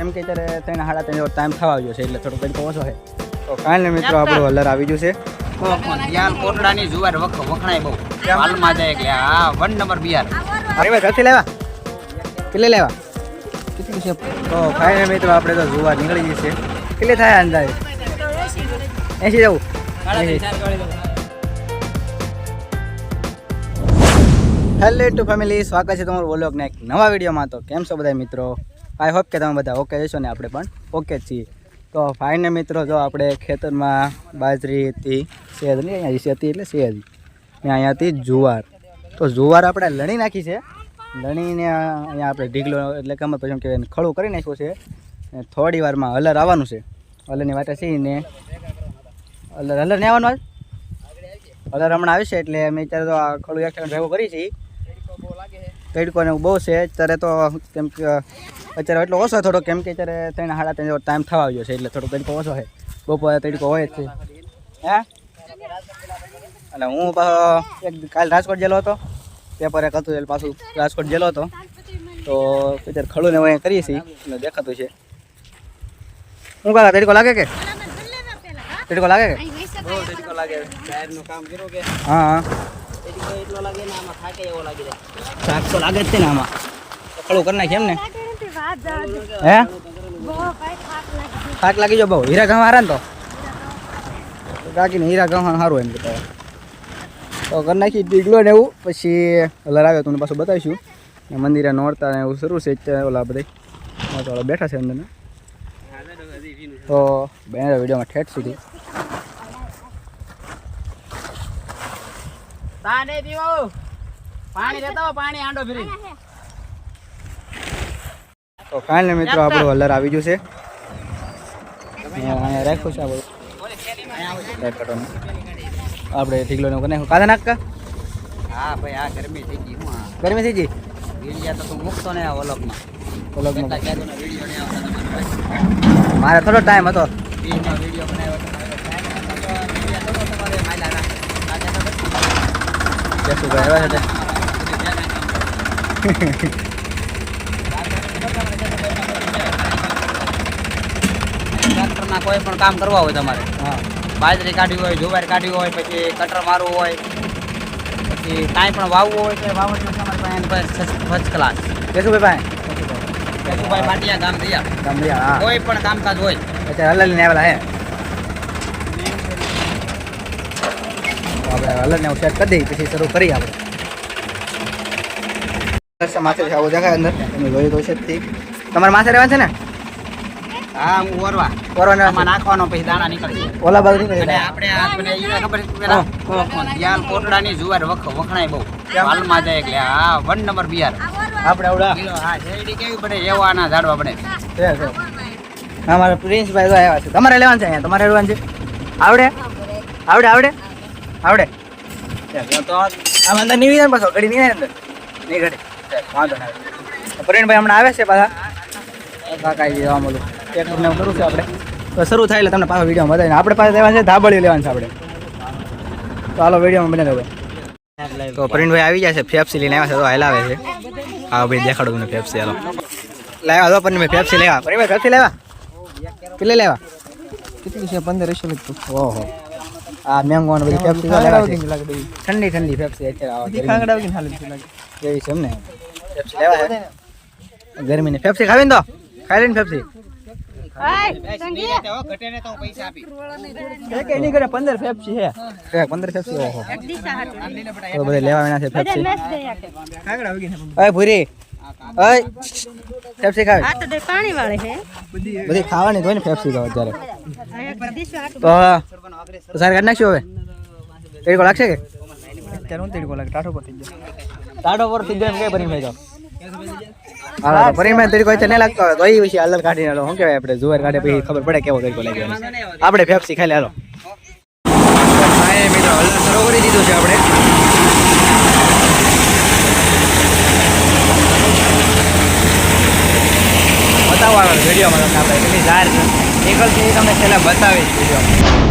કેમ કે અત્યારે ત્રણ સાડા ત્રણ જેવો ટાઈમ થવા આવ્યો છે એટલે થોડો કંઈક ઓછો છે તો કાંઈ નહીં મિત્રો આપણું હલર આવી ગયું છે. યાર કોટડાની જુવાર વખ વખણાય બહુ. હાલમાં જાય એટલે આ વન નંબર બિયાર અરે ભાઈ નથી લેવા? કેટલે લેવા? કેટલી છે તો ફાઇનલ મિત્રો આપણે તો જુવાર નીકળી ગઈ છે. કેટલી થાય અંદાજે? એસી જવું. હેલો ટુ ફેમિલી સ્વાગત છે તમારું બોલોગના એક નવા વિડીયોમાં. તો કેમ છો બધા મિત્રો? આઈ હોપ કે તમે બધા ઓકે જશો ને આપણે પણ ઓકે છીએ. તો ફાઈને મિત્રો, જો આપણે ખેતરમાં બાજરી હતી શેદ નહીં, અહીંયા હતી એટલે શેદ ને અહીંયા હતી જુવાર. તો જુવાર આપણે લણી નાખી છે. લણીને અહીંયા આપણે ઢીગલો એટલે કે અમે પછી એમ ખડું કરી નાખ્યું છે. ને થોડી વારમાં હલર આવવાનું છે. હલરની વાટે છે ને હલર હલર નહીં આવવાનું આજ હલર હમણાં આવશે એટલે અમે અત્યારે તો આ ખડું એક ભેગો કરી છીએ. તડકો ને એવું બહુ છે. અત્યારે તો કેમ કે અત્યારે એટલો ઓછો થોડો કેમ કે અત્યારે ત્રણ સાડા ત્રણ ટાઈમ થવા આવ્યો છે એટલે થોડો તડકો ઓછો છે. બપોરે તડકો હોય જ છે. હે? અને હું એક કાલ રાજકોટ ગયેલો હતો. પેપર એક હતું એટલે પાછું રાજકોટ ગયેલો હતો. તો અત્યારે ખડું ને અહીંયા કરીએ છીએ એટલે દેખાતું છે. શું કાકા તડકો લાગે કે? તડકો લાગે કે? હા હા. એટલો લાગે તો લાગે જ ને આમાં. કરી નાખીએ એમ ને? હે? થાક લાગી જો બહુ. હીરા ગામ હારા ને તો? કાકીને હીરા ગામ સારું એમ કહેતા તો કરી નાખી ડીગલો ને એવું. પછી આવ્યો તમને પાછું બતાવીશું. મંદિરે નોરતા એવું શરૂ છે ઓલા બધા બેઠા છે અંદર તો બે વિડીયોમાં ઠેઠ સુધી. તાને પીવો. પાણી લેતા પાણી આંડો ફરી તો કાંઈ મિત્રો આપણો હલર આવી ગયું છે. અહીંયા રાખ્યું છે આપણું આપણે ઢીગલો ને નાખ્યું કાદા નાખકા હા ભાઈ આ ગરમી થઈ ગઈ હું ગરમી થઈ ગઈ? વીડિયા તો તું મૂકતો ને નહીં આવતા મારે થોડો ટાઈમ હતો. વીડિયો બનાવ્યો તમારે time હતો તો વીડિયો થોડો તમારે માયલા રાખ. આજે તો નથી. જસુભાઈ આવ્યા છે ટ્રેક્ટરના કોઈ પણ કામ કરવા હોય તમારે. હા. બાજરી કાઢવી હોય જુવાર કાઢવી હોય પછી કટર મારવું હોય પછી કાંઈ પણ વાવવું હોય તો વાવણીનો તમારે પાસે ફર્સ્ટ ક્લાસ કેશુભાઈ ભાઈ કેશુભાઈ પાટિયા ગામ રહ્યા ગામડિયા હા. કોઈ પણ કામકાજ હોય. અત્યારે હલર ને આવેલા હે? આપણે હલર ને હું સેટ કરી દઈએ પછી શરૂ કરીએ આપણે. માથે છે આવું દેખાય અંદર. તમે જોયું તો છે તમારે માથે રહેવા છે ને? હા હું ઓરવા. આમાં નાખવાનો પછી દાણા નીકળી ઓલા બાજુ નીકળી અને આપણે આ ખબર પેલા યાર કોટડાની જુવાર વખ વખણાય બહુ. હાલમાં જાય એટલે વન નંબર બિયાર. આપણે આવડા. હા શેરડી કેવી બને એવાના ઝાડવા બને છે. પ્રિન્સભાઈ આવ્યા છે. તમારે લેવાનું છે અહીંયા? તમારે લેવાનું છે? આવડે? આવડે આવડે? આવડે. આ આમ અંદર નીવી જાય પાછો, ઘડી નહીં અંદર. નહીં ઘડી. વાંધો ના પ્રવીણભાઈ હમણાં આવે છે પાછા. કાંઈ જવા મળું એક ને કરું છું આપણે. તો શરૂ થાય એટલે તમને પાછો વીડિયો બતાવીને આપણે પાસે લેવા છે ધાબળી લેવાનું છે આપણે. તો હાલો વિડીયોમાં બને હવે તો પ્રવીણભાઈ આવી જાય છે ફેપ્સી લઈને આવ્યા છે, તો હલાવે છે. હા, ભાઈ, દેખાડો તમને ફેપ્સી હાલો. લાવ્યા તો પણ મેં ફેપ્સી લેવા. પ્રવીણભાઈ ફેપ્સી લેવા? કેટલી લેવા? કેટલી છે? પંદર હશે ઓહો. આ મેંગો ને બધી પેપ્સી લાગે ઠંડી ઠંડી પેપ્સી અત્યારે આવે ગરમી ખાંગડા વગર હાલે છે લાગે. જેવી છે એમને પેપ્સી લેવા છે ગરમીની. પેપ્સી ખાવી ને તો. ખાઈ લઈને પેપ્સી ઘટે ને તો પૈસા આપી. એક એની ઘરે પંદર ઓય પેપ્સી ખાવી આ તો દે પાણી વાળે હે. બધી ખાવાની તો ને પેપ્સી ખાવ અત્યારે. તો સાર કાઢ નાખશું હવે? તેડકો લાગશે કે? અત્યારે હું તેડકો લાગે? ટાઢો પર થઈ જાય ટાઢો પર થઈ જાય એમ કે ભરી મેં જાવ હા. પરિમાણ તરીકો એટલે નહીં લાગતો. તો વિશે અલગ કાઢીને હાલો. શું કહેવાય આપણે? જુવાર કાઢે પછી ખબર પડે કેવો તરીકો લાગે આપણે પેપ્સી ખાઈ લે હાલો. મિત્રો અલગ શરૂ દીધું છે આપણે. બતાવવાનો વિડીયોમાં તમને આપણે ઝાર નીકળતી એ તમને છેલ્લે બતાવીશ વિડીયોમાં.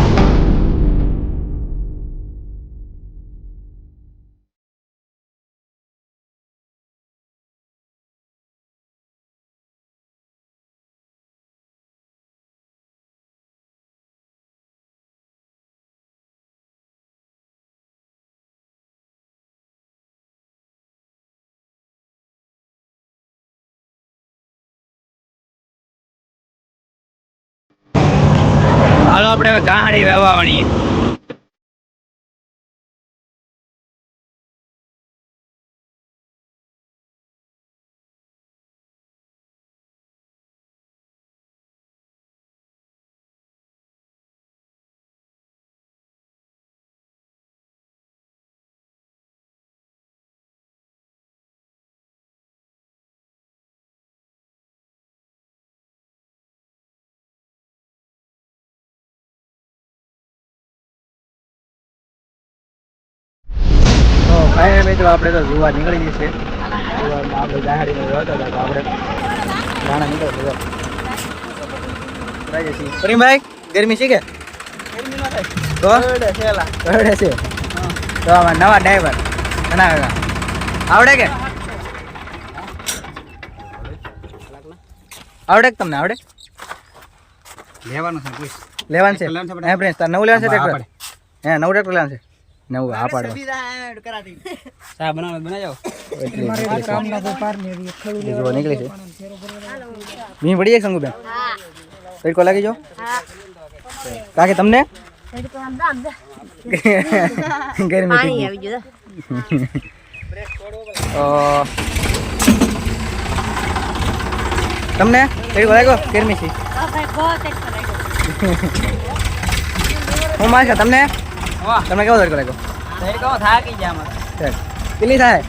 હાલો આપણે ગાડી વેવાવાની. તો મિત્રો આપણે તો જોવા નીકળી જોવામાં આપણે ગાડીનો હતો તો આપણે રાણા નીકળે તો પ્રેમભાઈ ગરમી છે કે? તો? કરડે છે. તો આમાં નવા ડ્રાઈવર ઘણા આવડે કે? આવડે કે તમને આવડે? લેવાનું છે લેવાનું છે. છે? હે પ્રિન્સ તાર નવું લેવાનું છે ટ્રેક્ટર? હે નવું ટ્રેક્ટર લેવાનું છે? નવું હા પાડો. સાહેબ બનાવો બનાવજો જો નીકળી છે. મી પડી જાય સંગુ બેન તડકો લાગી જો કાકે તમને? ગરમી આવી ગયો તમને તડકો લાગ્યો? ગરમી છે. હું માર તમને? તમને કેવો તડકો લાગ્યો? તડકો થાકી ગયા અમારે. કેટલી થાય?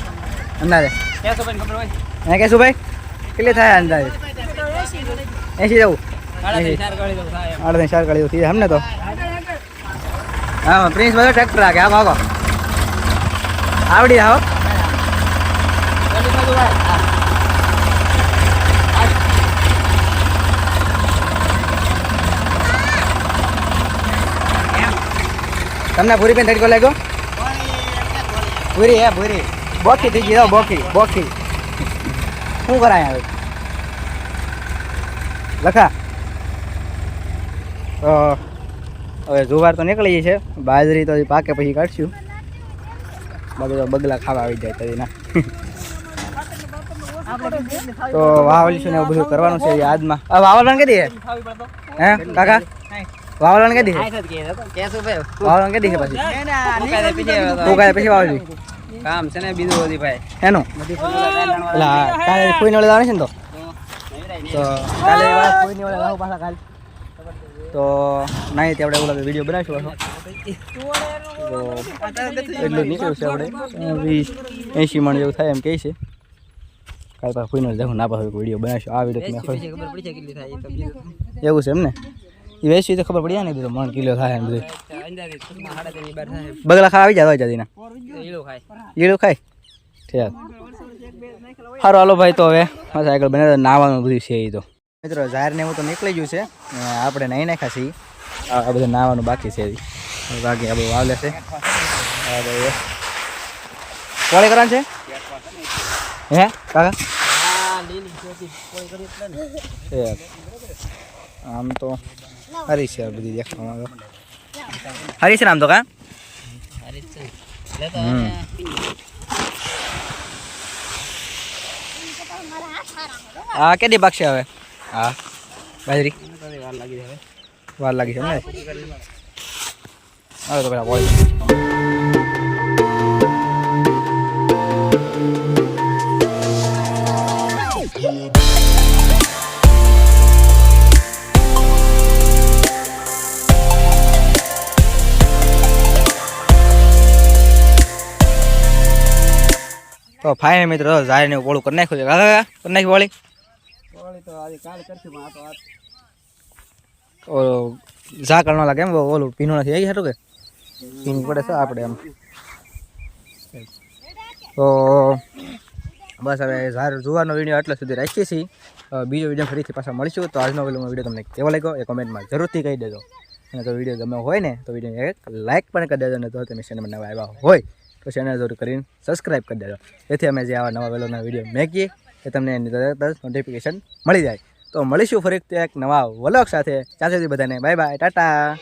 અંદાજે? કેસો ભાઈ ખબર હોય? હે કે શું ભાઈ? કેટલી થાય અંદાજે? એસી જવું. ત્રણ ચાર કાઢી થઈ જાય તો હા પ્રિન્સ બધો ટ્રેક્ટર રાખે. આમ ભાગો આવડી આવો જલ્દી કરજો ભાઈ. હા. તમને ભૂરી પેન તડકો લાગ્યો? ભૂરી હે, ભૂરી. બોખી થઈ ગઈ બોકી બોકી શું કરાય હવે? લખા. હવે જુવાર તો નીકળી છે બાજરી તો પાકે પછી કાઢશું. બાકી તો બગલા ખાવા આવી જાય તરી ના તો વાવલીશું ને એવું બધું કરવાનું છે યાદમાં વાવલ કદી હે હે, કાકા? વાવલવાનું કે આય થત કે કદી પછી? ફૂંકાય તે પીછે વાવજી. કામ છે ને બીજું બધી ભાઈ. એનું? એટલે કાલે કોઈ નળે આવે છે ને તો? તો કાલે કોઈ નળે લાવો પાછા કાલે. તો નહીં તે આપણે ઓલા વીડિયો બનાવીશું તો એટલું નીકળ્યું છે આપણે. વીસ એંશી મણ જેવું થાય એમ કહે છે. કાલે કોઈ નળે દેખું ના પાસે વીડિયો બનાવીશું. આ વીડિયો એવું છે એમ ને એ વેચવી તો ખબર પડી ને બધું મણ કિલો થાય એમ બધું. બગલા ખાવા આવી જાય જાદીના ઈળું ખાય. ખાય? ઠીક. સારું હાલો ભાઈ તો હવે સાયકલ આગળ બને નાવાનું બધું છે એ તો. મિત્રો જાહેર ને એવું તો નીકળી ગયું છે આપણે નહીં નાખ્યા છીએ. આ બધું નાવાનું બાકી છે બાકી આ બધું આવે છે. બધું કરવાનું છે? હે કાકા. આમ તો હરી યાર બધી દેખાવામાં તો હરીશ છે આમ તો કા? હા આ કે દી પાકશે હવે? હા. બાજરી. વાર લાગી જાય વાર લાગી છે ને? હવે તો પેલા બોલ તો ફાઇન મિત્રો જાય ને ઓળું કરી નાખ્યું છે. કાકા કરી નાખ્યું વાળી? તો આજે કાલ કરશું આ તો ઓલો ન લાગે એમ? ઓલું પીનું નથી. આવી હતું કે? પીન પડે છે આપણે એમ. તો બસ હવે ઝાર જોવાનો વીડિયો આટલા સુધી રાખીએ છીએ બીજો વીડિયો ફરીથી પાછા મળીશું. તો આજનો વીડિયો તમને કેવો લાગ્યો એ કોમેન્ટમાં જરૂરથી કહી દેજો. અને તો વીડિયો ગમે હોય ને તો વીડિયો એક લાઇક પણ કરી દેજો. અને તો તમે ચેનલમાં નવા આવ્યા હોય તો ચેનલ જરૂર કરીને સબસ્ક્રાઈબ કરી દેજો. જેથી અમે જે આવા નવા વેલોના વીડિયો મેકીએ એ તમને એની તરત નોટિફિકેશન મળી જાય. તો મળીશું ફરી એક નવા વલોગ સાથે. ત્યાં બધાને બાય બાય ટાટા.